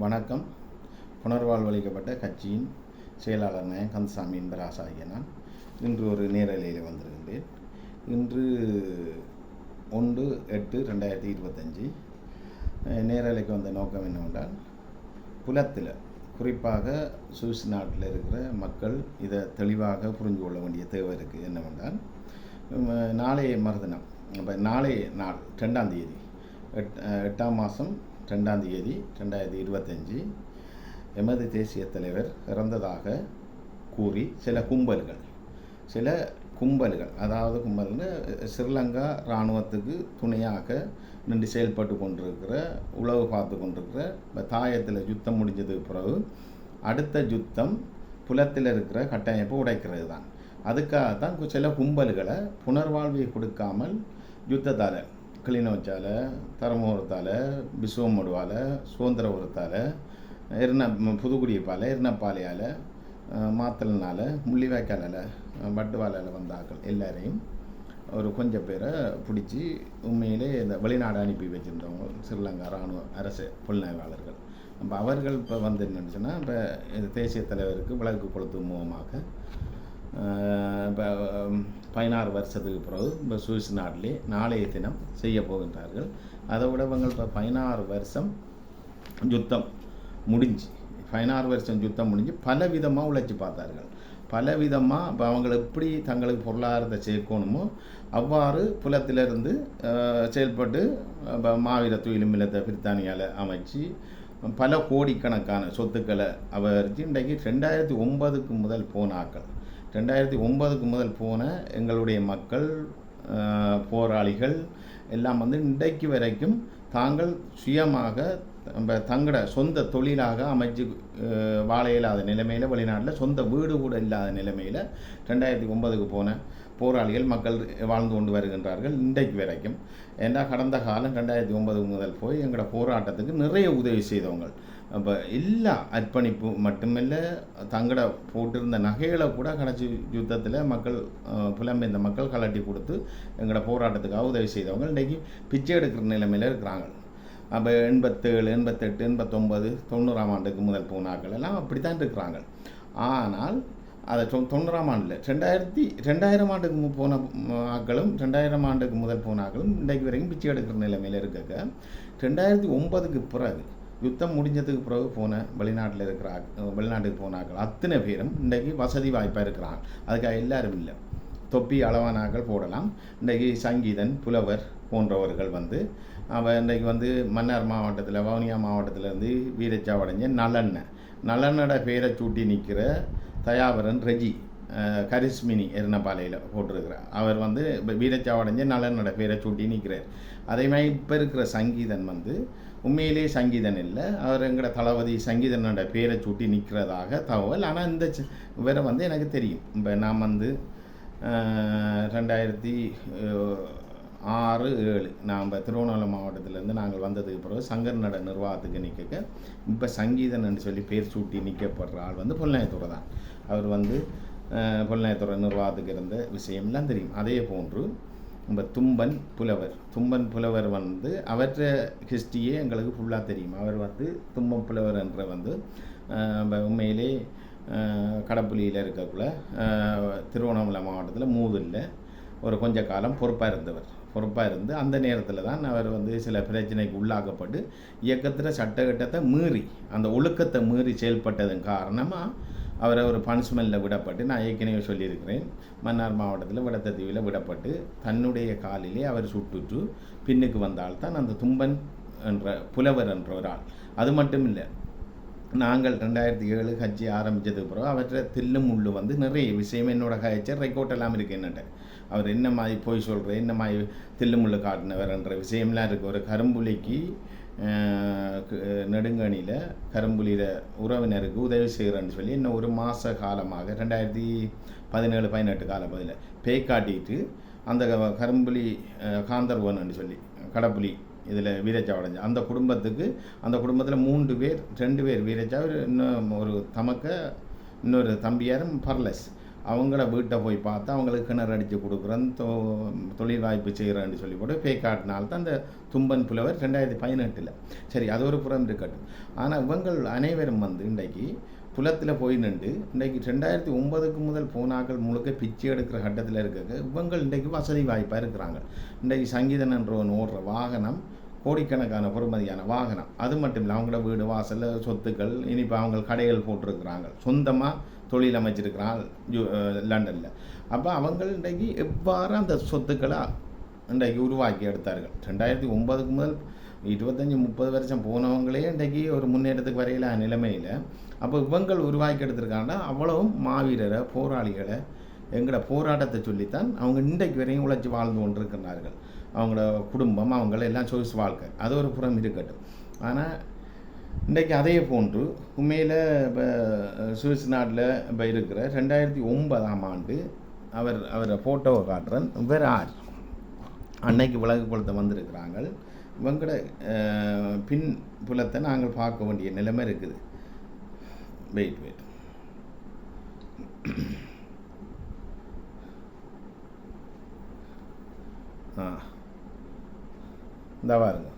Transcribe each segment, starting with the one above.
வணக்கம். புனர்வாழ்வளிக்கப்பட்ட கட்சியின் செயலாளர் நயன் கந்தசாமி என்பராச ஆகிய நான் இன்று ஒரு நேரலையில் வந்திருக்கின்றேன். இன்று ஒன்று எட்டு ரெண்டாயிரத்தி இருபத்தஞ்சி நேரலைக்கு வந்த நோக்கம் என்னவென்றால் புலத்தில் குறிப்பாக சுவிஸ் நாட்டில் இருக்கிற மக்கள் இதை தெளிவாக புரிந்து கொள்ள வேண்டிய தேவை இருக்குது என்னவென்றால் நாளைய மறுதினம் இப்போ நாளைய நாள் ரெண்டாம் தேதி எட் எட்டாம் மாதம் ரெண்டாம் தேதி ரெண்டாயிரத்தி இருபத்தஞ்சி எமது தேசிய தலைவர் இறந்ததாக கூறி சில கும்பல்கள் சில கும்பல்கள் அதாவது கும்பல்னு ஸ்ரீலங்கா இராணுவத்துக்கு துணையாக நின்று செயல்பட்டு கொண்டிருக்கிற உளவு பார்த்து கொண்டிருக்கிற இப்போ தாயத்தில் யுத்தம் முடிஞ்சதுக்கு பிறகு அடுத்த யுத்தம் புலத்தில் இருக்கிற கட்டமைப்பை உடைக்கிறது தான் அதுக்காக தான் சில கும்பல்களை புனர்வாழ்வை கொடுக்காமல் யுத்தத்தால் கிளிநொச்சால் தரமபுரத்தால் பிசுவமடுவால் சுதந்திரபுரத்தால் எருண புதுக்குடியப்பால் எருணப்பாலையால் மாத்தலனால் முள்ளிவாய்க்காலால் வட்டுவாலால் வந்த ஆட்கள் எல்லாரையும் ஒரு கொஞ்சம் பேரை பிடிச்சி உண்மையிலே இந்த வெளிநாடு அனுப்பி வச்சுருந்தவங்க ஸ்ரீலங்கா இராணுவ அரசு புலனாய்வாளர்கள். அப்போ அவர்கள் இப்போ வந்து என்னன்னு சொன்னால் இப்போ இது தேசிய தலைவருக்கு விளக்கு கொளுத்தும் மூலமாக இப்போ பதினாறு வருஷத்துக்கு பிறகு இப்போ சுவிஸ் நாட்டிலே நாளைய தினம் செய்ய போகின்றார்கள். அதை விட இவங்க இப்போ பதினாறு வருஷம் யுத்தம் முடிஞ்சு பதினாறு வருஷம் யுத்தம் முடிஞ்சு பல விதமாக உழைச்சி பார்த்தார்கள். பல விதமாக இப்போ அவங்க எப்படி தங்களுக்கு பொருளாதாரத்தை சேர்க்கணுமோ அவ்வாறு புலத்திலிருந்து செயல்பட்டு இப்போ மாவீர துயிலும் இல்லத்தை பிரித்தானியால் அமைச்சு பல கோடிக்கணக்கான சொத்துக்களை அவரிச்சு இன்றைக்கு ரெண்டாயிரத்தி ஒன்பதுக்கு முதல் போன ஆக்கள் ரெண்டாயிரத்தி ஒன்பதுக்கு முதல் போன எங்களுடைய மக்கள் போராளிகள் எல்லாம் வந்து இன்றைக்கு வரைக்கும் தாங்கள் சுயமாக நம்ம தங்களோட சொந்த தொழிலாக அமைச்சு வாழ இல்லாத நிலைமையில் வெளிநாட்டில் சொந்த வீடு கூட இல்லாத நிலைமையில் ரெண்டாயிரத்தி ஒன்பதுக்கு போன போராளிகள் மக்கள் வாழ்ந்து கொண்டு வருகின்றார்கள் இன்றைக்கு வரைக்கும். ஏன்னா கடந்த காலம் ரெண்டாயிரத்தி ஒன்பது முதல் போய் எங்களோட போராட்டத்துக்கு நிறைய உதவி செய்தவங்க. அப்போ எல்லா அர்ப்பணிப்பு மட்டுமில்லை தங்கட போட்டிருந்த நகைகளை கூட கடைசி யுத்தத்தில் மக்கள் புலம்பெயர்ந்த மக்கள் கலட்டி கொடுத்து எங்களோட போராட்டத்துக்காக உதவி செய்தவங்க இன்றைக்கி பிச்சை எடுக்கிற நிலைமையில் இருக்கிறாங்க. அப்போ எண்பத்தேழு எண்பத்தெட்டு எண்பத்தொம்பது தொண்ணூறாம் ஆண்டுக்கு முதல் பூனாக்கள் எல்லாம் அப்படி தான் இருக்கிறாங்க. ஆனால் அதை தொ தொண்ணூறாம் ஆண்டில் ரெண்டாயிரத்தி ரெண்டாயிரம் ஆண்டுக்கு போன ஆக்களும் ரெண்டாயிரம் ஆண்டுக்கு முதல் போன ஆக்களும் இன்றைக்கு வரைக்கும் பிச்சை எடுக்கிற நிலைமையில் இருக்க ரெண்டாயிரத்தி ஒன்பதுக்கு பிறகு யுத்தம் முடிஞ்சதுக்கு பிறகு போன வெளிநாட்டில் இருக்கிற வெளிநாட்டுக்கு போனாக்கள் அத்தனை பேரும் இன்றைக்கு வசதி வாய்ப்பாக இருக்கிறாங்க. அதுக்காக எல்லாரும் இல்லை. தொப்பி அளவானாக்கள் போடலாம். இன்றைக்கு சங்கீதன் புலவர் போன்றவர்கள் வந்து அவன் இன்றைக்கு வந்து மன்னார் மாவட்டத்தில் வவுனியா மாவட்டத்திலேருந்து வீரச்சாவடைஞ்ச நலன்ன நலனோட பேரை சூட்டி நிற்கிற தயாவரன் ரெஜி கரிஸ்மினி எருணப்பாலையில் போட்டிருக்கிறார். அவர் வந்து இப்போ வீரச்சாவடைஞ்ச நலனோட பேரை சூட்டி நிற்கிறார் அதே மாதிரி இப்போ இருக்கிற சங்கீதன் வந்து உண்மையிலே சங்கீதன் இல்லை. அவர் எங்களோட தளபதி சங்கீதனோட பேரை சூட்டி நிற்கிறதாக தகவல். ஆனால் இந்த சி- வந்து எனக்கு தெரியும். இப்போ நான் வந்து ரெண்டாயிரத்தி ஆறு ஏழு நாம் திருவண்ணாமலை மாவட்டத்திலேருந்து நாங்கள் வந்ததுக்கு பிறகு சங்கர் நட நிர்வாகத்துக்கு நிற்க இப்போ சங்கீதன் சொல்லி பேர் சூட்டி நிற்கப்படுற ஆள் வந்து பொல்நாயத்துறை தான். அவர் வந்து அஹ், பொல்நாயத்துறை நிர்வாகத்துக்கு இருந்த விஷயம்லாம் தெரியும். அதே போன்று நம்ம தும்பன் புலவர். தும்பன் புலவர் வந்து அவற்றை ஹிஸ்ட்ரியே எங்களுக்கு ஃபுல்லாக தெரியும். அவர் வந்து தும்பன் புலவர் என்ற வந்து நம்ம உண்மையிலே கடப்புலியில் இருக்கக்குள்ள திருவண்ணாமலை மாவட்டத்தில் மூதில் ஒரு கொஞ்ச காலம் பொறுப்பாக இருந்தவர். பொறுப்பாக இருந்து அந்த நேரத்தில் தான் அவர் வந்து சில பிரச்சனைக்கு உள்ளாக்கப்பட்டு இயக்கத்தில் சட்டகட்டத்தை மீறி அந்த ஒழுக்கத்தை மீறி செயல்பட்டதன் காரணமாக அவரை ஒரு பனிஷ்மெண்ட்டில் விடப்பட்டு நான் ஏற்கனவே சொல்லியிருக்கிறேன். மன்னார் மாவட்டத்தில் விடத்தீவில் விடப்பட்டு தன்னுடைய காலிலே அவர் சுட்டுற்று பின்னுக்கு வந்தால் தான் அந்த தும்பன் என்ற புலவர் என்ற ஒரு ஆள். அது மட்டும் இல்லை நாங்கள் ரெண்டாயிரத்தி ஏழு ஹஜ்ஜி ஆரம்பித்ததுக்கு பிறகு அவற்றை தில்லு முள்ளு வந்து நிறைய விஷயம் என்னோட கட்சி ரெக்கார்ட் எல்லாம் இருக்குது என்னட்ட அவர் என்ன மாதிரி போய் சொல்கிற என்ன மாதிரி தில்லு முள்ளு காட்டினவர்ன்ற விஷயம்லாம் இருக்குது ஒரு கரும்புலிக்கு நெடுங்கணியில் கரும்புலியில் உறவினருக்கு உதவி செய்கிறேன்னு சொல்லி இன்னும் ஒரு மாத காலமாக ரெண்டாயிரத்தி பதினேழு பதினெட்டு கால பதில் பேய் காட்டிட்டு அந்த க- கரும்புலி காந்தர்வன்னு சொல்லி கடப்புலி இதில் வீரச்சாவடைஞ்ச அந்த குடும்பத்துக்கு அந்த குடும்பத்தில் மூன்று பேர் ரெண்டு பேர் வீரச்சா இன்னும் ஒரு தமக்க இன்னொரு தம்பியாரும் பர்லஸ். அவங்கள வீட்டை போய் பார்த்து அவங்களுக்கு கிணறு அடித்து கொடுக்குறேன் தொ தொழில் வாய்ப்பு செய்கிறேன்னு சொல்லி போட்டு பே தான் அந்த தும்பன் புலவர் ரெண்டாயிரத்தி பதினெட்டில். சரி அது ஒரு புறம் இருக்கட்டும். ஆனால் இவங்கள் அனைவரும் வந்து இன்றைக்கு புலத்தில் போய் நின்று இன்றைக்கு ரெண்டாயிரத்தி ஒன்பதுக்கு முதல் போனாக்கள் முழுக்க பிச்சை எடுக்கிற கட்டத்தில் இருக்க இவங்கள் இன்றைக்கு வசதி வாய்ப்பாக இருக்கிறாங்க. இன்றைக்கு சங்கீதன் என்றவன் ஓடுற வாகனம் கோடிக்கணக்கான பொறுமதியான வாகனம். அது மட்டும் இல்லை அவங்களோட வீடு வாசலில் சொத்துக்கள் இனிப்பு அவங்க கடைகள் போட்டிருக்கிறாங்க. சொந்தமாக தொழில் அமைச்சிருக்கிறான் லண்டனில். அப்போ அவங்கள் இன்றைக்கு எவ்வாறு அந்த சொத்துக்களை இன்றைக்கு உருவாக்கி எடுத்தார்கள்? ரெண்டாயிரத்தி ஒன்பதுக்கு முதல் இருபத்தஞ்சி முப்பது வருஷம் போனவங்களே இன்றைக்கு ஒரு முன்னேற்றத்துக்கு வரையில நிலைமையில். அப்போ இவங்கள் உருவாக்கி எடுத்திருக்காங்கன்னா அவ்வளவும் மாவீரரை போராளிகளை எங்களோட போராட்டத்தை சொல்லித்தான் அவங்க இன்றைக்கு வரையும் உழைச்சி வாழ்ந்து கொண்டிருக்கிறார்கள் அவங்களோட குடும்பம் அவங்கள எல்லாம் சொய்ஸ் வாழ்க்கை. அது ஒரு புறம் இருக்கட்டும். ஆனால் இன்றைக்கு அதே போன்று உண்மையில் இப்போ சுவிஸ் நாட்டில் இப்போ இருக்கிற ரெண்டாயிரத்தி ஒன்பதாம் ஆண்டு அவர் அவரை ஃபோட்டோவை காட்டுறன். வேறு ஆர் அன்னைக்கு விலகு குளத்தை வந்திருக்கிறாங்க இவங்களோட பின் புலத்தை நாங்கள் பார்க்க வேண்டிய நிலைமை இருக்குது. வெயிட் வெயிட் ஆ. இந்த பாருங்க.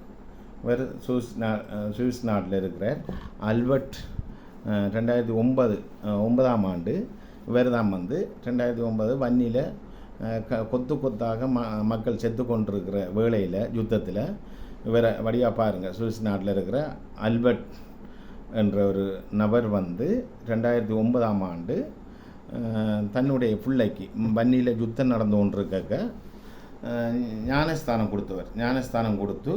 இவர் சுவிஸ் நா சுவிஸ் நாட்டில் இருக்கிற அல்பர்ட் ரெண்டாயிரத்தி ஒன்பது ஒன்பதாம் ஆண்டு இவர் தான் வந்து. ரெண்டாயிரத்தி ஒன்பது வன்னியில் க கொத்து கொத்தாக ம மக்கள் செத்து கொண்டிருக்கிற வேளையில் யுத்தத்தில் இவரை வழியாக பாருங்கள் சுவிஸ் நாட்டில் இருக்கிற அல்பர்ட் என்ற ஒரு நபர் வந்து ரெண்டாயிரத்தி ஒன்பதாம் ஆண்டு தன்னுடைய பிள்ளைக்கு வன்னியில் யுத்தம் நடந்து கொண்டிருக்க ஞானஸ்தானம் கொடுத்தவர். ஞானஸ்தானம் கொடுத்து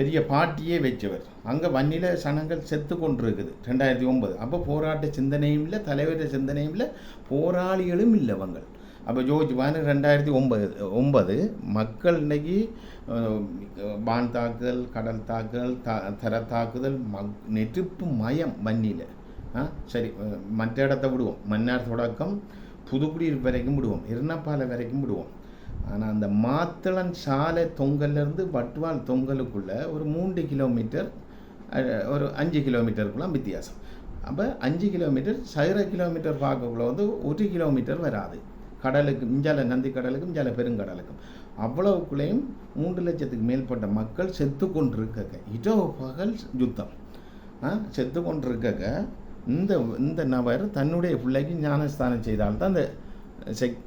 பெரிய பாட்டியே வச்சவர். அங்கே வன்னியில் சனங்கள் செத்து கொண்டிருக்குது ரெண்டாயிரத்தி ஒன்பது. அப்போ போராட்ட சிந்தனையும் இல்லை தலைவர சிந்தனையும் இல்லை போராளிகளும் இல்லை அவங்கள். அப்போ ஜோர்ஜ் வான் ரெண்டாயிரத்தி ஒன்பது ஒன்பது மக்கள் இன்றைக்கி பான் தாக்குதல் கடல் தாக்குதல் த தர தாக்குதல் மக் நெருப்பு மயம் வன்னியில் ஆ சரி மற்ற இடத்த விடுவோம். மன்னார் தொடக்கம் புதுக்குடியிருப்பு வரைக்கும் விடுவோம். இருநப்பாலை வரைக்கும் விடுவோம். ஆனால் அந்த மாத்தளன் சாலை தொங்கல்லேருந்து வட்டுவால் தொங்கலுக்குள்ளே ஒரு மூன்று கிலோமீட்டர் ஒரு அஞ்சு கிலோமீட்டருக்குலாம் வித்தியாசம். அப்போ அஞ்சு கிலோமீட்டர் சைர கிலோமீட்டர் பார்க்கக்குள்ள வந்து ஒரு கிலோமீட்டர் வராது. கடலுக்கு இஞ்சால நந்தி கடலுக்கும் மிஞ்சால பெருங்கடலுக்கும். அவ்வளவுக்குள்ளேயும் மூன்று லட்சத்துக்கு மேற்பட்ட மக்கள் செத்து கொண்டிருக்க இதோ பகல் யுத்தம். செத்து கொண்டிருக்க இந்த இந்த நபர் தன்னுடைய பிள்ளைக்கு ஞானஸ்தானம் செய்தால்தான் அந்த செக்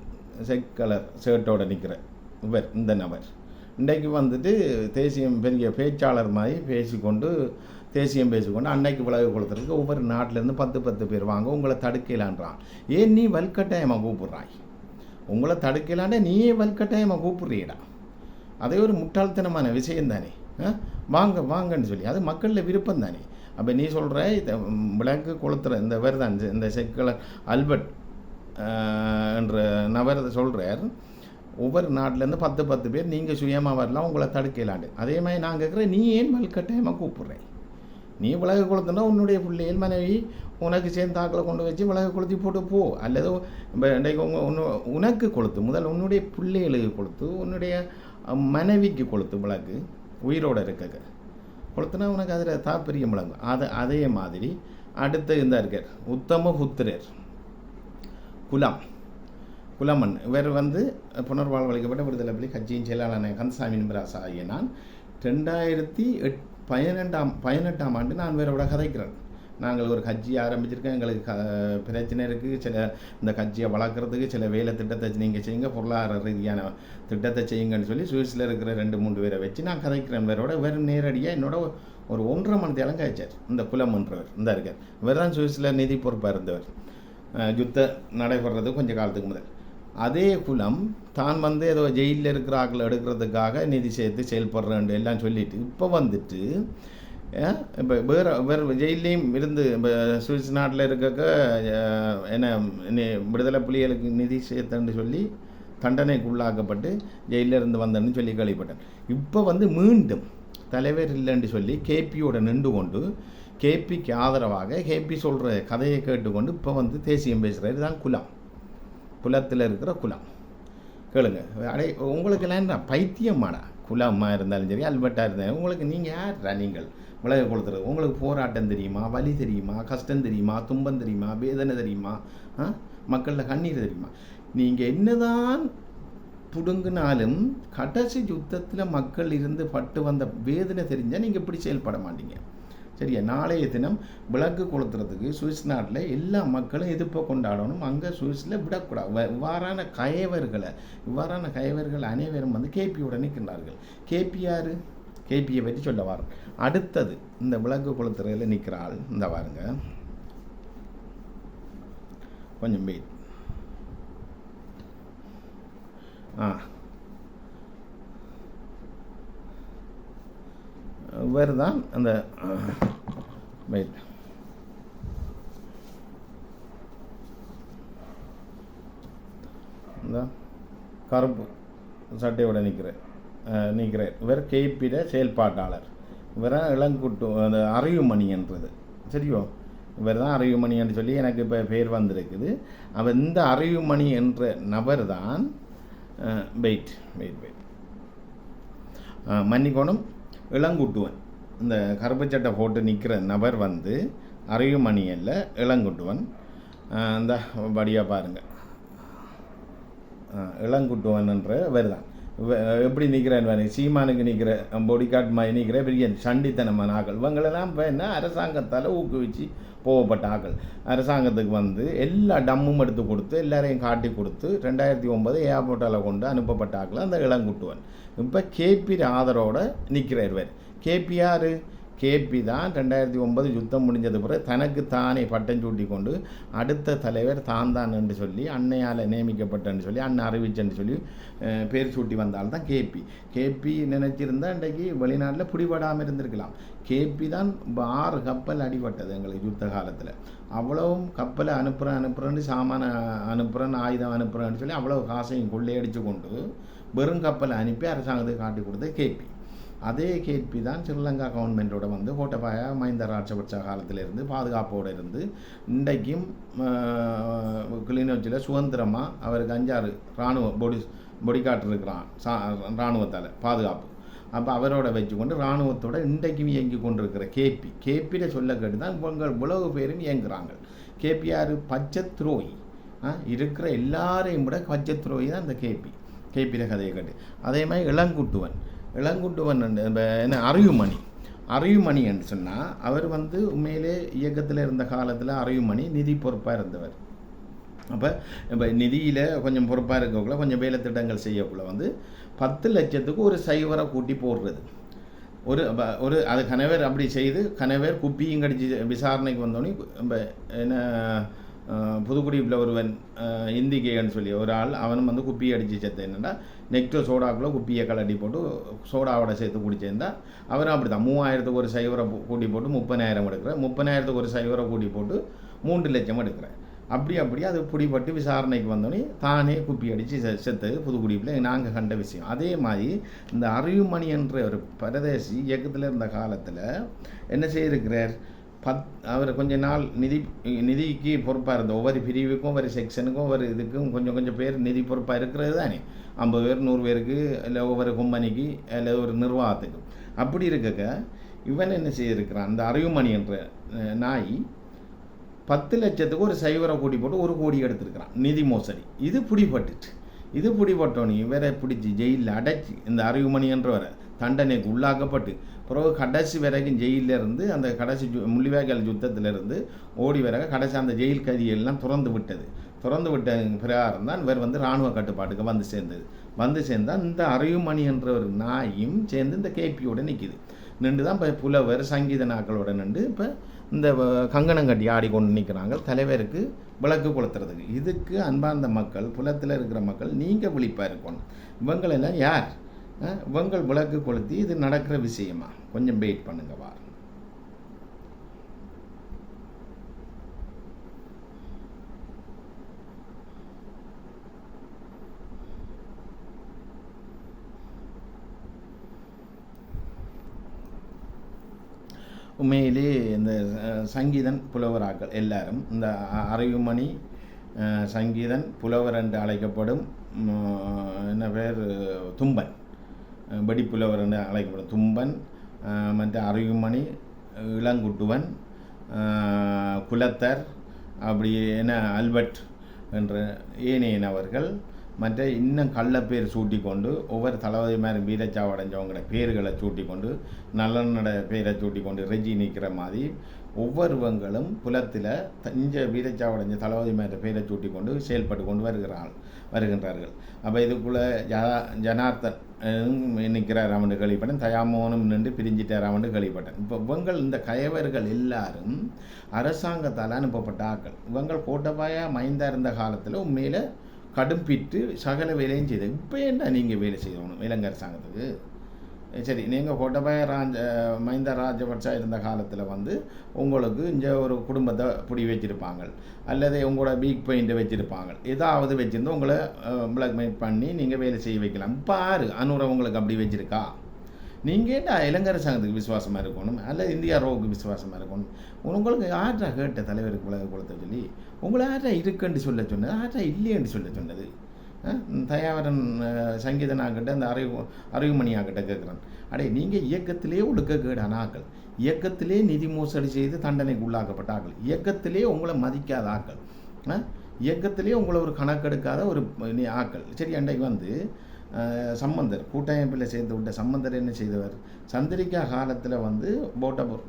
செக் கலர் ஷர்ட்டோடு நிற்கிற இவர் இந்த நபர். இன்றைக்கு வந்துட்டு தேசியம் பெரிய பேச்சாளர் மாதிரி பேசிக்கொண்டு தேசியம் பேசிக்கொண்டு அன்னைக்கு விலகு கொடுத்துருக்கு. ஒவ்வொரு நாட்டிலேருந்து பத்து பத்து பேர் வாங்க உங்களை தடுக்கலான்றான். ஏன் நீ வல்கட்டாயமாக கூப்பிட்றாய்? உங்களை தடுக்கலான்டா நீயே வல்கட்டாயமாக கூப்பிட்றியடா. அதே ஒரு முட்டாள்தனமான விஷயம் தானே. வாங்க வாங்கன்னு சொல்லி. அது மக்களில் விருப்பம் தானே. அப்போ நீ சொல்கிற இந்த விளக்கு கொளுத்துற இந்த வேறு தான் இந்த செக்கலர் அல்பர்ட் என்ற நபர் சொல்கிறார் ஒவ்வொரு நாட்டிலேருந்து பத்து பத்து பேர் நீங்கள் சுயமாக வரலாம் உங்களை தடுக்கலாண்டு அதே மாதிரி நான் கேட்குறேன் நீ ஏன் வல்கட்டாயமாக கூப்பிட்றேன் நீ விலக குளத்துனா உன்னுடைய பிள்ளைகள் மனைவி உனக்கு சேர்ந்து தாக்களை கொண்டு வச்சு விலகு கொளுத்தி போட்டு போ. அல்லது இன்றைக்கு உங்க உனக்கு கொளுத்து முதல் உன்னுடைய பிள்ளைகளுக்கு கொளுத்து உன்னுடைய மனைவிக்கு கொளுத்து விளக்கு உயிரோடு இருக்க கொளுத்துனா உனக்கு அதில் தாற்பரியம் விளங்கும். அதை அதே மாதிரி அடுத்து இந்த இருக்கார் உத்தம புத்திரர். குலம். குலமன் இவர் வந்து புனர்வாழ்வளிக்கப்பட்ட விடுதலை பள்ளி கட்சியின் செயலாளர் கந்தசாமி நிபராசா ஆகிய நான் ரெண்டாயிரத்தி எட் பதினெண்டாம் பதினெட்டாம் ஆண்டு நான் வேறோட கதைக்கிறேன். நாங்கள் ஒரு கட்சி ஆரம்பிச்சிருக்கோம். எங்களுக்கு க பிரச்சனை இருக்குது சில இந்த கட்சியை வளர்க்குறதுக்கு சில வேலை திட்டத்தை நீங்கள் செய்யுங்க. பொருளாதார ரீதியான திட்டத்தை செய்யுங்கன்னு சொல்லி சுவிஸில் இருக்கிற ரெண்டு மூன்று பேரை வச்சு நான் கதைக்கிறேன். வேறோட வேறு நேரடியாக என்னோட ஒரு ஒன்றரை மணி தேலம் கழிச்சார். இந்த புலம்ன்றவர் இந்த இருக்கார் இவர் தான் சுவிஸில் நிதி பொறுப்பாக இருந்தவர். யுத்த நடைபெறது கொஞ்சம் காலத்துக்கு முதல். அதே குலம் தான் வந்து ஏதோ ஜெயிலில் இருக்கிற ஆக்களை எடுக்கிறதுக்காக நிதி சேர்த்து செயல்படுறேன் எல்லாம் சொல்லிட்டு இப்போ வந்துட்டு இப்போ வேறு வேறு ஜெயிலையும் இருந்து இப்போ சுவிஸ் நாட்டில் இருக்க என்ன விடுதலை புலிகளுக்கு நிதி சேர்த்தன்னு சொல்லி தண்டனைக்கு உள்ளாக்கப்பட்டு ஜெயிலில் இருந்து வந்தேன்னு சொல்லி கேள்விப்பட்டேன். இப்போ வந்து மீண்டும் தலைவர் இல்லைன்னு சொல்லி கேபியோட நின்று கொண்டு கேபிக்கு ஆதரவாக கேபி சொல்கிற கதையை கேட்டுக்கொண்டு இப்போ வந்து தேசியம் பேசுகிறாரு தான் குலம். குலத்தில் இருக்கிற குலம். கேளுங்க. அடே உங்களுக்கு என்ன பைத்தியமாடா? குலமாக இருந்தாலும் சரி அல்பட்டாக இருந்தாலும் உங்களுக்கு நீங்கள் யார் நீங்கள்? உலக கொடுத்துறது உங்களுக்கு போராட்டம் தெரியுமா? வலி தெரியுமா? கஷ்டம் தெரியுமா? துன்பம் தெரியுமா? வேதனை தெரியுமா? ஆ? மக்களில் கண்ணீர் தெரியுமா? நீங்கள் என்னதான் புடுங்கினாலும் கடைசி யுத்தத்தில் மக்கள் இருந்து பட்டு வந்த வேதனை தெரிஞ்சால் நீங்கள் இப்படி செயல்பட மாட்டீங்க. சரியா? நாளைய தினம் விளக்கு கொளுத்துறதுக்கு சுவிஸ் நாட்டில் எல்லா மக்களும் எதிர்ப்பை கொண்டாடணும். அங்கே சுவிஸில் விடக்கூடாது. இவ்வாறான கயவர்களை இவ்வாறான கயவர்கள் அனைவரும் வந்து கேபியோட நிற்கின்றார்கள். கேபிஆர் கேபியை பற்றி சொல்ல வாரம் அடுத்தது இந்த விளக்கு கொளுத்துறதுல நிற்கிற ஆள் இந்த வாருங்க கொஞ்சம் வெயிட். ஆ வேறு தான் அந்த வெயிட் இந்த கருப்பு சட்டையோட நிற்கிறேன் நிற்கிறேன் இவர் கேபிட செயல்பாட்டாளர். இவர் இளங்குட்டு அந்த அறிவுமணி என்றது. சரியோ இவர் தான் அறிவுமணி என்று சொல்லி எனக்கு இப்போ பேர் வந்திருக்குது. அவர் இந்த அறிவுமணி என்ற நபர் தான் வெயிட் வெயிட் வெயிட் மன்னிக்கோணும். இளங்குட்டுவன். இந்த கருப்பு சட்டை போட்டு நிற்கிற நபர் வந்து அறிவுமணி இளங்குட்டுவன். அந்த இந்த படியாக பாருங்கள் இளங்குட்டுவன்ன்ற தான். எப்படி நிற்கிறேன் பாருங்க சீமானுக்கு நிற்கிற பொடிகாட் மாதிரி நிற்கிற பெரிய சண்டித்தனமான ஆக்கள். இவங்களெல்லாம் இப்போ என்ன அரசாங்கத்தால் ஊக்குவிச்சு போகப்பட்ட ஆக்கள். அரசாங்கத்துக்கு வந்து எல்லா டம்மும் எடுத்து கொடுத்து எல்லாரையும் காட்டி கொடுத்து ரெண்டாயிரத்தி ஒன்பது ஏர்போர்ட்டால் கொண்டு அனுப்பப்பட்டாக்கள் அந்த இளங்குட்டுவன். இப்போ கேபி ஆதரோட நிற்கிறார் இவர். கேபி தான் ரெண்டாயிரத்தி ஒன்பது யுத்தம் முடிஞ்சது பிறகு தனக்கு தானே பட்டம் சூட்டி கொண்டு அடுத்த தலைவர் தான் தான் என்று சொல்லி அன்னையால் நியமிக்கப்பட்டன்னு சொல்லி அண்ணன் அறிவிச்சேன்னு சொல்லி பேர் சூட்டி வந்தால் தான் கேபி கேபி நினைச்சிருந்தா இன்றைக்கு வெளிநாட்டில் பிடிபடாமல் இருந்திருக்கலாம். கேபி தான் ஆறு கப்பல் அடிபட்டது எங்களுக்கு யுத்த காலத்தில். அவ்வளவும் கப்பலை அனுப்புகிறேன் அனுப்புகிறேன்னு சாமான அனுப்புகிறேன் ஆயுதம் அனுப்புகிறேன்னு சொல்லி அவ்வளோ காசையும் கொள்ளையடிச்சு கொண்டு வெறும் கப்பலை அனுப்பி அரசாங்கத்துக்கு காட்டி கொடுத்தது கேபி அதே கேபி தான் ஸ்ரீலங்கா கவர்மெண்ட்டோட வந்து கோட்டபாய மஹிந்த ராஜபக்ச காலத்திலிருந்து பாதுகாப்போடு இருந்து இன்றைக்கும் கிளிநொச்சியில் சுதந்திரமாக அவருக்கு அஞ்சாறு இராணுவ பொடி பொடிக்காட்டு இருக்கிறான் சா இராணுவத்தால் பாதுகாப்பு. அப்போ அவரோட வச்சுக்கொண்டு இராணுவத்தோட இன்றைக்கும் இயங்கி கொண்டிருக்கிற கேபி கேபியில் சொல்ல கேட்டு தான் உங்கள் உலக பேரும் இயங்குகிறாங்க கேபிஆர் பச்சை துரோகி இருக்கிற எல்லாரையும் விட பச்சை துரோகி தான் இந்த கேபி கேபியில் கதையை கேட்டு. அதே மாதிரி இளங்குட்டுவன் இளங்குட்டுவன் என்ன அறிவுமணி அறிவுமணி என்று சொன்னால் அவர் வந்து உண்மையிலே இயக்கத்தில் இருந்த காலத்தில் அறிவுமணி நிதி பொறுப்பாக இருந்தவர். அப்போ இப்போ நிதியில் கொஞ்சம் பொறுப்பாக இருக்கக்குள்ள கொஞ்சம் வேலை திட்டங்கள் செய்யக்குள்ள வந்து பத்து லட்சத்துக்கு ஒரு சைவரை கூட்டி போடுறது. ஒரு ஒரு அது கணவர் அப்படி செய்து கணவர் குப்பியும் கடிச்சு விசாரணைக்கு வந்தோடனே இப்போ என்ன புதுக்குடிப்பில் ஒருவன் இந்தி கேன்னு சொல்லி ஒரு ஆள் அவனும் வந்து குப்பி அடித்து செத்த என்னென்னா நெக்ஸ்ட்டு சோடாக்குள்ளே குப்பியை கலட்டி போட்டு சோடாவோட சேர்த்து குடிச்சிருந்தா அவரும் அப்படி தான் மூவாயிரத்துக்கு ஒரு சைவரை கூட்டி போட்டு முப்பதாயிரம் எடுக்கிறேன் முப்பதாயிரத்துக்கு ஒரு சைவரை கூட்டி போட்டு மூன்று லட்சம் எடுக்கிறேன் அப்படி அப்படி அது பிடிபட்டு விசாரணைக்கு வந்தோடனே தானே குப்பி அடித்து செ செத்தது புதுக்குடிப்பில் நாங்கள் கண்ட விஷயம். அதே மாதிரி இந்த அறிவுமணி என்ற ஒரு பிரதேசி இயக்கத்தில் இருந்த காலத்தில் என்ன செய்திருக்கிறார்? பத் அவர் கொஞ்ச நாள் நிதி நிதிக்கு பொறுப்பாக இருந்த ஒவ்வொரு பிரிவுக்கும் ஒவ்வொரு செக்ஷனுக்கும் ஒவ்வொரு இதுக்கும் கொஞ்சம் கொஞ்சம் பேர் நிதி பொறுப்பாக இருக்கிறது தானே. ஐம்பது பேர் நூறு பேருக்கு இல்லை ஒவ்வொரு கம்பெனிக்கு இல்லை ஒரு நிர்வாகத்துக்கு. அப்படி இருக்க இவன் என்ன செய்திருக்கிறான்? அந்த அறிவுமணி என்ற நாய் பத்து லட்சத்துக்கு ஒரு சைவர கோடி போட்டு ஒரு கோடி எடுத்திருக்கிறான். நிதி மோசடி. இது பிடிபட்டுச்சு. இது பிடிபட்டோன்னு இவரை பிடிச்சி ஜெயிலில் அடைச்சி இந்த அறிவுமணி என்றவரை தண்டனைக்கு உள்ளாக்கப்பட்டு பிறகு கடைசி வரைக்கும் ஜெயிலிருந்து அந்த கடைசி ஜு முள்ளிவாய்க்கால் யுத்தத்திலிருந்து ஓடி வர கடைசி அந்த ஜெயில் கதியெல்லாம் திறந்து விட்டது. திறந்து விட்ட பிரகாரம் தான் இவர் வந்து இராணுவ கட்டுப்பாட்டுக்கு வந்து சேர்ந்தது. வந்து சேர்ந்தால் இந்த அறிவுமணி என்ற ஒரு நாயும் சேர்ந்து இந்த கேபியோட நிற்கிது நின்று தான் இப்போ புலவர் சங்கீத நாக்களோட நின்று இப்போ இந்த வ- கங்கணம் கட்டி ஆடிக்கொண்டு நிற்கிறாங்க தலைவருக்கு விளக்கு கொளுத்துறதுக்கு. இதுக்கு அன்பார்ந்த மக்கள் புலத்தில் இருக்கிற மக்கள் நீங்கள் விழிப்பாக இருக்கணும். இவங்களெல்லாம் யார்? உங்கள் விளக்கு கொளுத்தி இது நடக்கிற விஷயமா? கொஞ்சம் வெயிட் பண்ணுங்க வா. உண்மையிலே இந்த சங்கீதன் புலவராக்கள் எல்லாரும் இந்த அ- அறிவுமணி சங்கீதன் புலவர் என்று அழைக்கப்படும் என்ன பேர்? தும்பன். வெடிப்புலவர் என்று அழைக்கப்படும் தும்பன் மற்ற அருகுமணி இளங்குட்டுவன் குலத்தர் அப்படி என்ன அல்பர்ட் என்ற ஏனையனவர்கள் மற்ற இன்னும் கள்ள பேர் சூட்டி கொண்டு ஒவ்வொரு தளபதி மாதிரி வீரச்சாவடைஞ்சவங்களோட பேர்களை சூட்டி கொண்டு நல்லனோட பேரை சூட்டி கொண்டு ரெஜி நிற்கிற மாதிரி ஒவ்வொருவங்களும் புலத்தில் தஞ்ச வீரச்சாவடைஞ்ச தளபதி மேற்ற பேரை சூட்டி கொண்டு செயல்பட்டு கொண்டு வருகிறாள் வருகின்றார்கள். அப்போ இதுக்குள்ளே ஜனா ஜனார்த்தன் நிற்கிறார் அவனு கேள்விப்பட்டேன் தயாமோனும் நின்று பிரிஞ்சிட்டார் அவனு கேள்விப்பட்டேன் இப்போ இவங்கள் இந்த கயவர்கள் எல்லாரும் அரசாங்கத்தால் அனுப்பப்பட்ட ஆக்கள் இவங்கள் கோட்டபாயா மைந்தா இருந்த காலத்தில் உண்மையில் கடும்பிட்டு சகல வேலையும் செய்து இப்போ என்ன நீங்கள் வேலை செய்யணும் இலங்கை அரசாங்கத்துக்கு சரி நீங்கள் கோட்டபய ராஜ மஹிந்த ராஜபக்சா இருந்த காலத்தில் வந்து உங்களுக்கு இங்கே ஒரு குடும்பத்தை பிடி வச்சுருப்பாங்க. அல்லது உங்களோட வீக் பாயிண்ட்டை வச்சுருப்பாங்க. ஏதாவது வச்சுருந்து உங்களை பிளாக்மெயில் பண்ணி நீங்கள் வேலை செய்ய வைக்கலாம். பாரு அனுரை உங்களுக்கு அப்படி வச்சுருக்கா? நீங்கள் ஏட்டா இலங்கை சங்கத்துக்கு விசுவாசமாக இருக்கணும்? அல்லது இந்தியா ரோவுக்கு விசுவாசமாக இருக்கணும்? உங்களுக்கு ஆற்றா கேட்ட தலைவருக்கு உலக குலத்தை சொல்லி உங்களை ஆற்றா இருக்குன்னு சொல்ல சொன்னது? ஆற்றா இல்லையேன்னு சொல்ல சொன்னது? தயாவரன் சங்கீதனாகிட்ட அந்த அறிவு அறிவுமணியாகிட்ட கேட்குறான். அடே நீங்கள் இயக்கத்திலே ஒடுக்க கேடான ஆக்கள் இயக்கத்திலே நிதி மோசடி செய்து தண்டனைக்கு உள்ளாக்கப்பட்ட ஆக்கள். இயக்கத்திலே உங்களை மதிக்காத ஆக்கள். இயக்கத்திலே உங்களை ஒரு கணக்கெடுக்காத ஒரு ஆக்கள். சரி அன்றைக்கு வந்து சம்பந்தர் கூட்டமைப்பில் சேர்ந்து விட்ட சம்பந்தர் என்ன செய்தவர்? சந்திரிக்கா காலத்தில் வந்து போட்டபுர்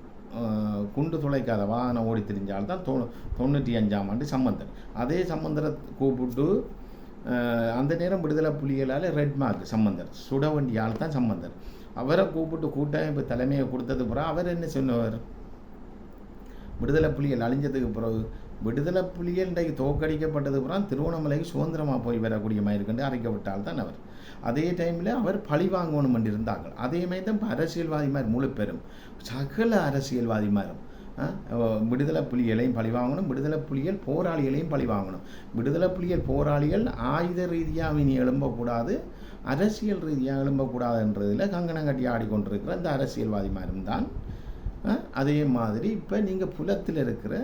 குண்டு துளைக்காத வாகனம் ஓடி திரிஞ்சால்தான் தொ தொண்ணூற்றி அஞ்சாம் ஆண்டு சம்பந்தர். அதே சம்பந்தரை கூப்பிட்டு அந்த நேரம் விடுதலை புலிகளால் ரெட் மார்க் சம்பந்தர். சுட வண்டியால் தான் சம்பந்தர். அவரை கூப்பிட்டு கூட்டமைப்பு தலைமையை கொடுத்தது பிறகு அவர் என்ன சொன்னவர் விடுதலை புலிகள் அழிஞ்சதுக்கு பிறகு விடுதலை புலிகள் இன்றைக்கு தோக்கடிக்கப்பட்டது பிறகு திருவண்ணாமலைக்கு சுதந்திரமாக போய் வரக்கூடிய மாதிரி இருக்குன்னு விட்டால் தான் அவர். அதே டைமில் அவர் பழி வாங்கணும் என்று இருந்தார்கள். அதே மாதிரி தான் அரசியல்வாதி மாதிரி முழு பெரும் சகல அரசியல்வாதிமாரும். விடுதலை புலிகளையும் பழி வாங்கணும். விடுதலை புலிகள் போராளிகளையும் பழி வாங்கணும். விடுதலை புலிகள் போராளிகள் ஆயுத ரீதியாக இனி எழும்பக்கூடாது அரசியல் ரீதியாக எழும்பக்கூடாதுன்றதில் கங்கணம் கட்டி ஆடிக்கொண்டிருக்கிற இந்த அரசியல்வாதி மாதிரும் தான். அதே மாதிரி இப்போ நீங்கள் புலத்தில் இருக்கிற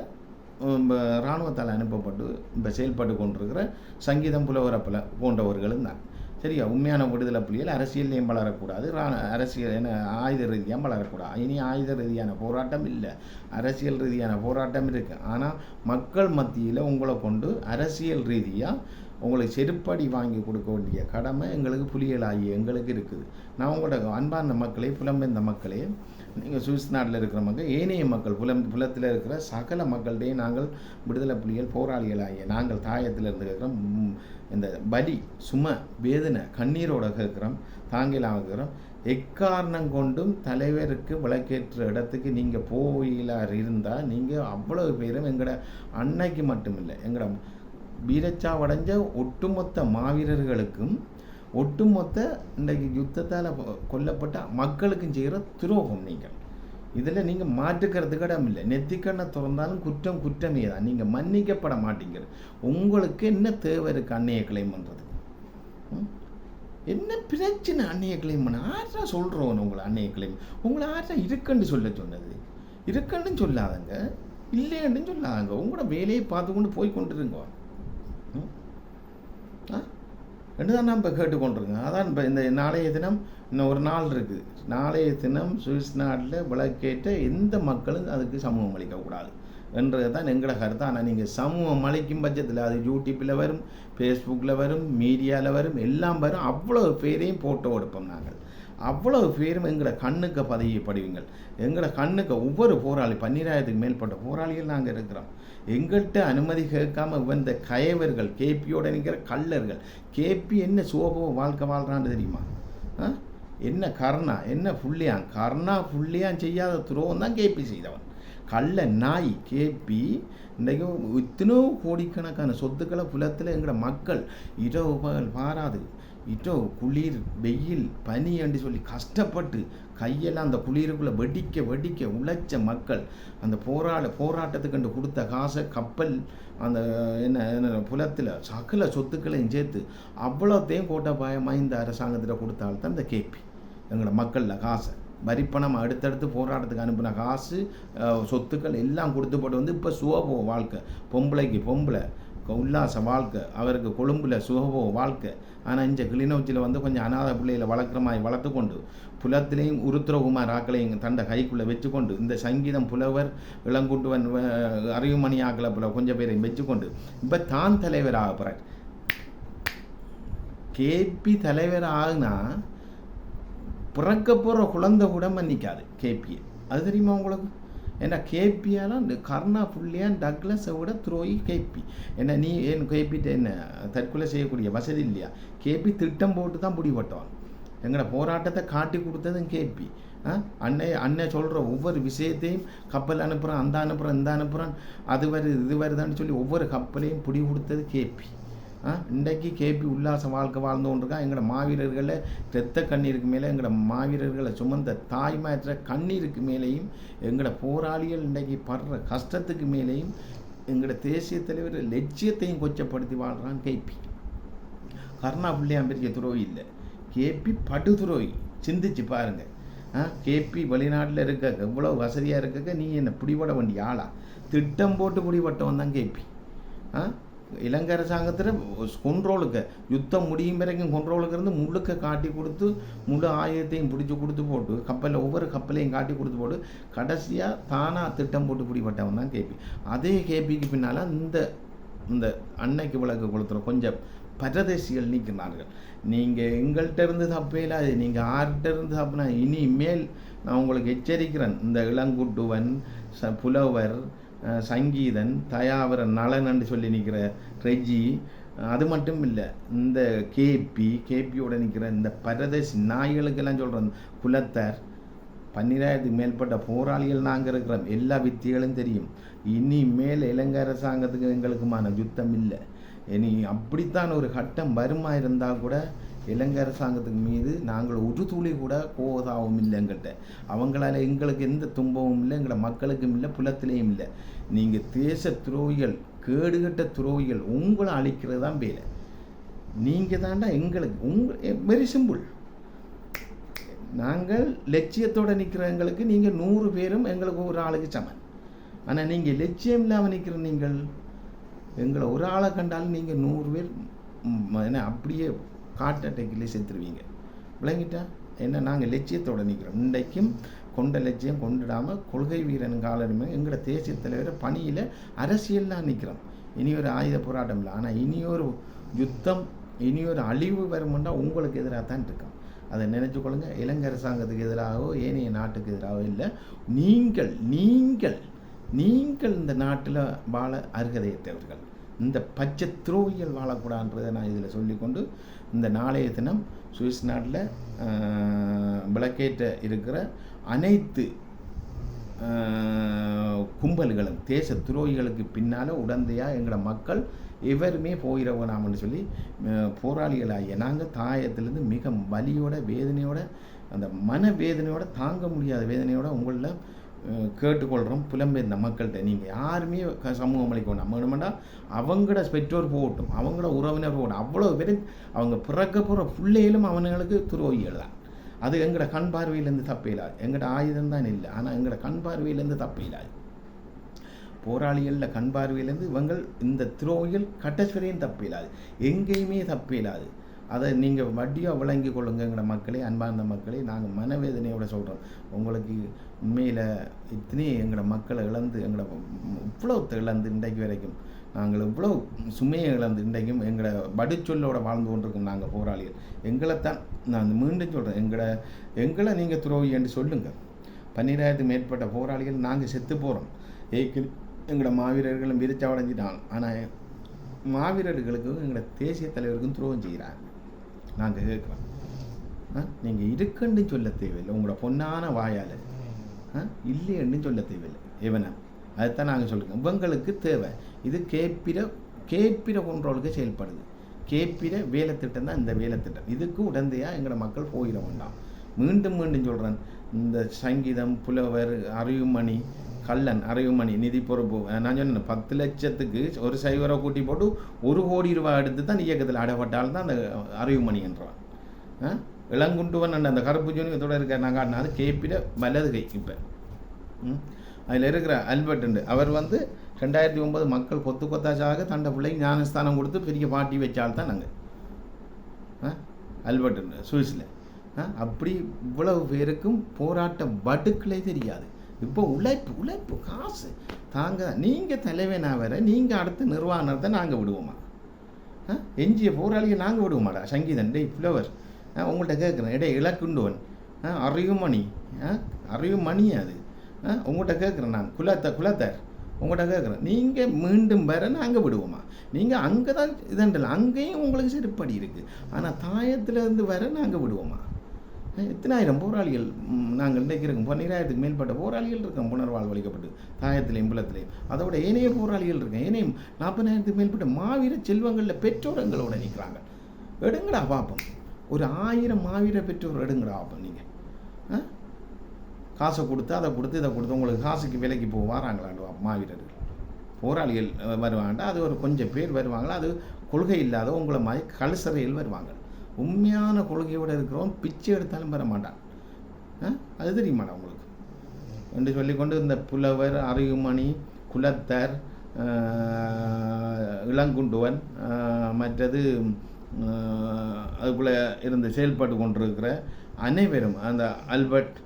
இராணுவத்தால் அனுப்பப்பட்டு இப்போ செயல்பட்டு கொண்டிருக்கிற சங்கீதம் புலவரப்பல போன்றவர்களும் தான். சரியா? உண்மையான விடுதலை புலிகள் அரசியல்லையும் வளரக்கூடாது. அரசியல் என்ன ஆயுத ரீதியாக வளரக்கூடாது. இனி ஆயுத ரீதியான போராட்டம் இல்லை. அரசியல் ரீதியான போராட்டம் இருக்குது ஆனால் மக்கள் மத்தியில் உங்களை கொண்டு அரசியல் ரீதியாக உங்களுக்கு செருப்படி வாங்கி கொடுக்க வேண்டிய கடமை எங்களுக்கு புலிகள் ஆகிய எங்களுக்கு இருக்குது. நான் உங்களோட அன்பார்ந்த மக்களே புலம்பெயர்ந்த மக்களே நீங்கள் சுவிஸ் நாட்டில் இருக்கிற மக்கள் ஏனைய மக்கள் புலம் புலத்தில் இருக்கிற சகல மக்களிடையே நாங்கள் விடுதலை புலிகள் போராளிகளாகிய நாங்கள் தாயத்தில் இருந்து கேட்குறோம். இந்த பலி சும வேதனை கண்ணீரோட கேட்குறோம். தாங்கிலாம் இருக்கிறோம் எக்காரணம் கொண்டும் தலைவருக்கு விளக்கேற்ற இடத்துக்கு நீங்கள் போயிலார் இருந்தால் நீங்கள் அவ்வளவு பேரும் எங்களோட அன்னைக்கு மட்டுமில்லை எங்களோட வீரச்சாவடைஞ்ச ஒட்டுமொத்த மாவீரர்களுக்கும் ஒட்டுமொத்த இன்றைக்கு யுத்தத்தால் கொல்லப்பட்ட மக்களுக்கும் செய்கிற துரோகம் நீங்கள். இதில் நீங்கள் மாற்றுக்கிறதுக்கு இடம் இல்லை. நெத்திக்கண்ணை திறந்தாலும் குற்றம் குற்றமே தான். நீங்கள் மன்னிக்கப்பட மாட்டீங்க. உங்களுக்கு என்ன தேவை இருக்குது அன்னையை கிளைம் பண்ணுறது என்ன பிரச்சனை அன்னையை கிளைம் பண்ண? ஆற்றா சொல்கிறோம் உங்களை அன்னையை கிளைம் உங்களை ஆற்றா இருக்குன்னு சொல்ல சொன்னது? இருக்குன்னு சொல்லாதங்க. இல்லைன்னு சொல்லாதங்க. உங்களோட வேலையை பார்த்து கொண்டு போய் கொண்டுருங்க. என்று தான் நம்ம கேட்டுக்கொண்டிருக்கோம் அதான் இப்போ இந்த நாளைய தினம் இன்னும் ஒரு நாள் இருக்குது நாளைய தினம் சுவிஸ் நாட்டில் விளக்கேற்ற எந்த மக்களும் அதுக்கு சமூகம் அளிக்கக்கூடாது என்றது தான் எங்களோட கருத்து. ஆனால் நீங்கள் சமூகம் அளிக்கும் பட்சத்தில் அது யூடியூப்பில் வரும் ஃபேஸ்புக்கில் வரும் மீடியாவில் வரும் எல்லாம் வரும். அவ்வளோ பேரையும் ஃபோட்டோ எடுப்போம் நாங்கள். அவ்வளவு பேரும் எங்களோட கண்ணுக்கு பதவியப்படுவீங்கள் எங்களோட கண்ணுக்கு ஒவ்வொரு போராளி பன்னிராயிரத்துக்கு மேற்பட்ட போராளிகள் நாங்கள் இருக்கிறோம். எங்கள்கிட்ட அனுமதி கேட்காம வந்த கயவர்கள் கேபியோட நிற்கிற கள்ளர்கள் கேபி என்ன சோபோ வாழ்க்கை வாழ்கிறான்னு தெரியுமா? என்ன கர்ணா என்ன புள்ளியான்? கர்ணா புள்ளியான் செய்யாத துரோகம் தான் கேபி செய்தவன். கள்ள நாய் கேபி இன்றைக்கு இத்தனோ கோடிக்கணக்கான சொத்துக்களை புலத்தில் எங்களோட மக்கள் இரவு பகல் பாராது. இட்டோ குளிர் வெயில் பனி என்று சொல்லி கஷ்டப்பட்டு கையெல்லாம் அந்த குளிருக்குள்ளே வெடிக்க வெடிக்க உழைச்ச மக்கள் அந்த போராட போராட்டத்துக்கு கொடுத்த காசை கப்பல் அந்த என்ன என்ன புலத்தில் சகல சொத்துக்களையும் சேர்த்து அவ்வளோத்தையும் கோட்டபாயமாக இந்த அரசாங்கத்தில் கொடுத்தால்தான் இந்த கேபி எங்களோட மக்களில் காசை. வரிப்பணம் அடுத்தடுத்து போராட்டத்துக்கு அனுப்பின காசு சொத்துக்கள் எல்லாம் கொடுத்துப்பட்டு வந்து இப்போ சுவபோ வாழ்க்கை. பொம்பளைக்கு பொம்பளை உல்லாச வாழ்க்கை. அவருக்கு கொழும்புல சுகபோ வாழ்க்கை. ஆனால் இந்த கிளிநொச்சியில் வந்து கொஞ்சம் அநாத பிள்ளைகளை வளர்க்குற மாதிரி வளர்த்து கொண்டு புலத்திலையும் உருத்திரகுமார் ஆக்களையும் தண்டை கைக்குள்ளே வச்சுக்கொண்டு இந்த சங்கீதம் புலவர் இளங்குட்டுவன் அறிவுமணி ஆக்களை புல கொஞ்சம் பேரையும் வச்சுக்கொண்டு இப்போ தான் தலைவர் ஆக போகிறார் கேபி தலைவர் ஆகுனா பிறக்க போகிற குழந்தை கூட மன்னிக்காது கேபி அது தெரியுமா உங்களுக்கு? ஏன்னா கேபியாலாம் கர்ணா புள்ளியான் டக்லஸை விட துரோகி கேபி என்ன நீ ஏன் கேபிட்ட என்ன தற்கொலை செய்யக்கூடிய வசதி இல்லையா? கேபி திட்டம் போட்டு தான் பிடிபட்டவன் எங்களோட போராட்டத்தை காட்டி கொடுத்ததும் கேபி ஆ? அன்னை சொல்கிற ஒவ்வொரு விஷயத்தையும் கப்பல் அனுப்புகிறான் அந்த அனுப்புகிறான் இந்த அனுப்புகிறான் அது வருது இது வருதான்னு சொல்லி ஒவ்வொரு கப்பலையும் பிடி கொடுத்தது கேபி இன்றைக்கு கேபி உல்லாச வாழ்க்கை வாழ்ந்து கொண்டிருக்கான் எங்களோட மாவீரர்களை இரத்த கண்ணீருக்கு மேலே எங்களோட மாவீரர்களை சுமந்த தாய்மாற்ற கண்ணீருக்கு மேலேயும் எங்களோட போராளிகள் இன்றைக்கு படுற கஷ்டத்துக்கு மேலேயும் எங்களோட தேசிய தலைவர் லட்சியத்தையும் கொச்சப்படுத்தி வாழ்கிறான் கேபி. கருணா பிள்ளையாம் பெரிய துரோகி இல்லை. கேபி படு துரோகி சிந்திச்சு பாருங்கள் ஆ? கேபி வெளிநாட்டில் இருக்க எவ்வளோ வசதியாக இருக்க நீ என்னை பிடிபட வேண்டிய ஆளா? திட்டம் போட்டு பிடிபட்டவன் தான் கேபி. ஆ? இலங்கை அரசாங்கத்தில் கொண்ட்ரோலுக்கு யுத்தம் முடியும் வரைக்கும் கொண்ட்ரோலுக்கு இருந்து முழுக்க காட்டி கொடுத்து முழு ஆயுதத்தையும் பிடிச்சி கொடுத்து போட்டு கப்பலில் ஒவ்வொரு கப்பலையும் காட்டி கொடுத்து போட்டு கடைசியாக தானாக திட்டம் போட்டு பிடிப்பட்டவன் தான் கேபி. அதே கேபிக்கு பின்னால் இந்த இந்த அன்னைக்கு விளக்கு கொளுத்துற கொஞ்சம் பரதேசிகள் நீக்கினார்கள் நீங்கள் எங்கள்கிட்ட இருந்து தப்பையில நீங்கள் ஆர்கிட்ட இருந்து தப்புனா இனிமேல் நான் உங்களுக்கு எச்சரிக்கிறேன். இந்த இளங்குட்டுவன் ச புலவர் சங்கீதன் தயாவர நலன் சொல்லி நிற்கிற ரெஜி அது மட்டும் இல்லை இந்த கேபி கேபியோட நிற்கிற இந்த பரதேசி நாய்களுக்கெல்லாம் சொல்கிறேன் குலத்தார் பன்னிராயிரத்துக்கு மேற்பட்ட போராளிகள் நாங்கள் இருக்கிறோம் எல்லா வித்திகளும் தெரியும். இனிமேல் இலங்கை அரசாங்கத்துக்கு எங்களுக்குமான யுத்தம் இல்லை. இனி அப்படித்தான் ஒரு கட்டம் வருமா இருந்தால் கூட இலங்கை அரசாங்கத்துக்கு மீது நாங்கள் ஒரு துளி கூட கோதாவும் இல்லை எங்கள்கிட்ட. அவங்களால எங்களுக்கு எந்த துன்பமும் இல்லை எங்களை மக்களுக்கும் இல்லை புலத்திலையும் இல்லை. நீங்கள் தேச துரோகிகள் கேடுகட்ட துரோகிகள் உங்களை அழிக்கிறது தான் வேலை. நீங்கள் தாண்டா எங்களுக்கு உங்க வெரி சிம்பிள் நாங்கள் லட்சியத்தோடு நிற்கிற எங்களுக்கு நீங்கள் நூறு பேரும் எங்களுக்கு ஒரு ஆளுக்கு சமன். ஆனால் நீங்கள் லட்சியம் இல்லாமல் நிற்கிற நீங்கள் எங்களை ஒரு ஆளை கண்டாலும் நீங்கள் நூறு பேர் என்ன அப்படியே காட்ட அட்டைக்கிலே சேர்த்துருவீங்க விளங்கிட்டா? என்ன நாங்கள் லட்சியத்தோடு நிற்கிறோம் இன்றைக்கும் கொண்ட லட்சியம் கொண்டுடாமல் கொள்கை வீரன் காலருமே எங்களோட தேசிய தலைவர் பணியில் அரசியல்லாம் நிற்கிறோம் இனி ஒரு ஆயுத போராட்டம் இல்லை. ஆனால் இனி ஒரு யுத்தம் இனி ஒரு அழிவு வருமெண்டா உங்களுக்கு எதிராக தான் இருக்கும். அதை நினைச்சுக்கொள்ளுங்க இலங்கை அரசாங்கத்துக்கு எதிராகவோ ஏனைய நாட்டுக்கு எதிராகவோ இல்லை. நீங்கள் நீங்கள் நீங்கள் இந்த நாட்டில் வாழ அருகதையத்தவர்கள் இந்த பச்சை துரோகிகள் வாழக்கூடாதுன்றதை நான் இதில் சொல்லிக்கொண்டு இந்த நாளைய தினம் சுவிஸ் நாட்டில் விளக்கேற்ற இருக்கிற அனைத்து கும்பல்களும் தேச துரோகிகளுக்கு பின்னால் உடந்தையாக எங்களோட மக்கள் எவருமே போயிட வேணாம்னு சொல்லி போராளிகளாகிய நாங்கள் தாயத்திலேருந்து மிக வலியோட வேதனையோட அந்த மன வேதனையோட தாங்க முடியாத வேதனையோட உங்களில் கேட்டுக்கொள்கிறோம் புலம்பெயர்ந்த மக்கள்கிட்ட. நீங்கள் யாருமே சமூகம் அளிக்க வேண்டாம். வேணுமெண்டா அவங்களோட பெற்றோர் போகட்டும் அவங்களோட உறவினர் போகட்டும். அவ்வளோ பேர் அவங்க பிறக்க போகிற பிள்ளைகளும் அவனுங்களுக்கு துரோகிகள் தான் அது எங்களோட கண் பார்வையிலேருந்து தப்பிலாது எங்களோட ஆயுதம் தான் இல்லை. ஆனால் எங்களோட கண் பார்வையிலேருந்து தப்பிலாது போராளிகளில் கண் பார்வையிலேருந்து இவங்கள் இந்த துரோகிகள் கட்டஸ்வரையும் தப்பில்லாது எங்கேயுமே தப்பிலாது அதை நீங்கள் வட்டியாக விளங்கி கொள்ளுங்கிற மக்களே அன்பார்ந்த மக்களே நாங்கள் மனவேதனையோட சொல்கிறோம் உங்களுக்கு உண்மையில் இத்தனை எங்களோட மக்களை இழந்து எங்களோட இவ்வளோ இழந்து இன்றைக்கு வரைக்கும் நாங்கள் இவ்வளோ சுமையை இழந்து இன்றைக்கும் எங்களோட வடிச்சொல்லோட வாழ்ந்து கொண்டிருக்கோம் நாங்கள் போராளிகள். எங்களைத்தான் நான் மீண்டும் சொல்கிறேன் எங்களை எங்களை நீங்கள் துரோகி என்று சொல்லுங்கள். பன்னிராயிரத்துக்கு மேற்பட்ட போராளிகள் நாங்கள் செத்து போகிறோம் ஏக்கு எங்களோட மாவீரர்களும் விரிச்சவடைஞ்சிட்டாங்க. ஆனால் மாவீரர்களுக்கும் எங்களோட தேசிய தலைவருக்கும் துரோகம் செய்கிறாங்க நாங்கள் கேட்குறோம் நீங்கள் இருக்குன்னு சொல்ல தேவையில்லை. உங்களோட பொன்னான வாயால். இல்லைன்னு சொல்ல தேவையில்லை. எவனை அதுதான் நாங்கள் சொல்லுங்க இவங்களுக்கு தேவை. இது கேப்பிர கேப்பிர கொன்றோளுக்கு செயல்படுது. கேப்பிர வேலை திட்டம் தான் இந்த வேலை திட்டம் இதுக்கு உடந்தையாக எங்களோட மக்கள் போயிட வேண்டாம். மீண்டும் மீண்டும் சொல்கிறேன் இந்த சங்கீதம் புலவர் அறிவுமணி கல்லன் அறிவுமணி நிதி பொறுப்பு. நான் சொன்னேன் பத்து லட்சத்துக்கு ஒரு சைவரை கூட்டி போட்டு ஒரு கோடி ரூபாய் எடுத்து தான் இயக்கத்தில் அடப்பட்டால் தான் அந்த அறிவுமணி என்றான். ஆ? இளங்குண்டுவன் அந்த அந்த கருப்பு ஜூனியத்தோட இருக்க நான் காட்டினா அது கேப்பிட வலது கை இப்போ. ம் அதில் இருக்கிற அல்பர்ட் உண்டு. அவர் வந்து ரெண்டாயிரத்தி ஒன்பது மக்கள் கொத்து கொத்தாச்சாக தண்டை பிள்ளைக்கு ஞானஸ்தானம் கொடுத்து பெரிய பாட்டி வச்சால் தான் நாங்கள் அல்பர்ட் உண்டு சுவிஸில். அப்படி இவ்வளவு பேருக்கும் போராட்ட வடுக்களே தெரியாது. இப்போ உழைப்பு உழைப்பு காசு. தாங்க நீங்கள் தலைவனா வர நீங்கள் அடுத்த நிர்வாணத்தை நாங்கள் விடுவோமா? ஆ? எஞ்சிய போராளியை நாங்கள் விடுவோமாடா? சங்கீதன் டே ஃப்ளவர் ஆ, உங்கள்கிட்ட கேட்குறேன் இடே இலக்குண்டுவன் ஆ, அறிவுமணி. ஆ, அறிவுமணி அது. ஆ, உங்கள்கிட்ட கேட்குறேன் நான். குலத்த குலத்தர். உங்கள்கிட்ட கேட்குறேன் நீங்கள் மீண்டும் வர நாங்கள் விடுவோமா? நீங்கள் அங்கே தான் இதண்டில் அங்கேயும் உங்களுக்கு செருப்படி இருக்குது ஆனால் தாயத்துலேருந்து வர நாங்கள் விடுவோமா? எத்தனாயிரம் போராளிகள் நாங்கள் இன்றைக்கு இருக்கோம். பன்னிராயிரத்துக்கு மேற்பட்ட போராளிகள் இருக்கோம் புனர்வாழ்வளிக்கப்பட்டு தாயத்திலையும் இம்பலத்திலையும் அதோட ஏனைய போராளிகள் இருக்கேன் ஏனையும் நாற்பதாயிரத்துக்கு மேற்பட்ட மாவீர செல்வங்களில் பெற்றோர் எங்களோட நிற்கிறாங்க எடுங்கடா பார்ப்போம் ஒரு ஆயிரம் மாவீர பெற்றோர் எடுங்கடா பார்ப்போம் நீங்கள் காசை கொடுத்து அதை கொடுத்து இதை கொடுத்து உங்களுக்கு காசுக்கு விலைக்கு போக வராங்களாண்டு மாவீரர்கள். போராளிகள் வருவாங்கடா. அது ஒரு கொஞ்சம் பேர் வருவாங்களா? அது கொள்கை இல்லாத உங்களை மாதிரி கழுசறையில் வருவாங்க. உண்மையான கொள்கையோடு இருக்கிறவன் பிச்சை எடுத்தாலும் வர மாட்டான். அது தெரியுமாடா உங்களுக்கு? என்று சொல்லிக்கொண்டு இந்த புலவர் அறிவுமணி குலத்தர் இளங்குண்டுவன் மற்றது அதுக்குள்ளே இருந்து செயல்பட்டு கொண்டிருக்கிற அனைவரும் அந்த அல்பர்ட்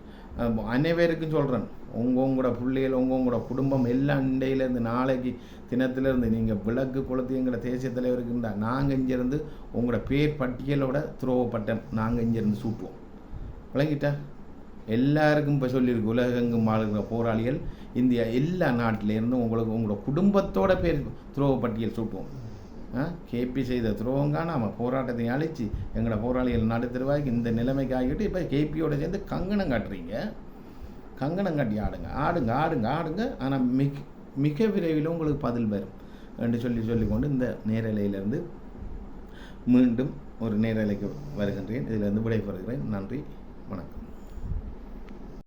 அனைவருக்கும் சொல்கிறேன் உங்க உங்களோட பிள்ளைகள் உங்கள் உங்களோட குடும்பம் எல்லாம் இண்டையிலேருந்து நாளைக்கு தினத்திலேருந்து நீங்கள் விளக்கு கொளுத்தி எங்களோட தேசிய தலைவருக்குண்டா நாங்கள் இங்கேருந்து உங்களோட பேர் பட்டியலோட துரோவப்பட்ட நாங்கள் இங்கேருந்து சூட்டுவோம். விளங்கிட்டா? எல்லாருக்கும் இப்போ சொல்லியிருக்கு உலகெங்கும் ஆளுகிற போராளிகள் இந்தியா எல்லா நாட்டிலேருந்தும் உங்களுக்கு உங்களோட குடும்பத்தோட பேர் துரோக பட்டியல் சூட்டுவோம். கேபி செய்த துரோகம் நாம் போராட்டத்தை அழித்து எங்களோட போராளிகள் நடுத்தருவாய்க்கு இந்த நிலைமைக்கு ஆகிட்டு இப்போ கேபியோட சேர்ந்து கங்கணம் காட்டுறீங்க. கங்கணம் கட்டி ஆடுங்க. ஆடுங்க ஆடுங்க ஆடுங்க. ஆனால் மிக மிக விரைவில் உங்களுக்கு பதில் வரும் என்று சொல்லி சொல்லிக்கொண்டு இந்த நேரலையிலிருந்து மீண்டும் ஒரு நேரலைக்கு வருகின்றேன். இதிலிருந்து விடைபெறுகிறேன். நன்றி வணக்கம்.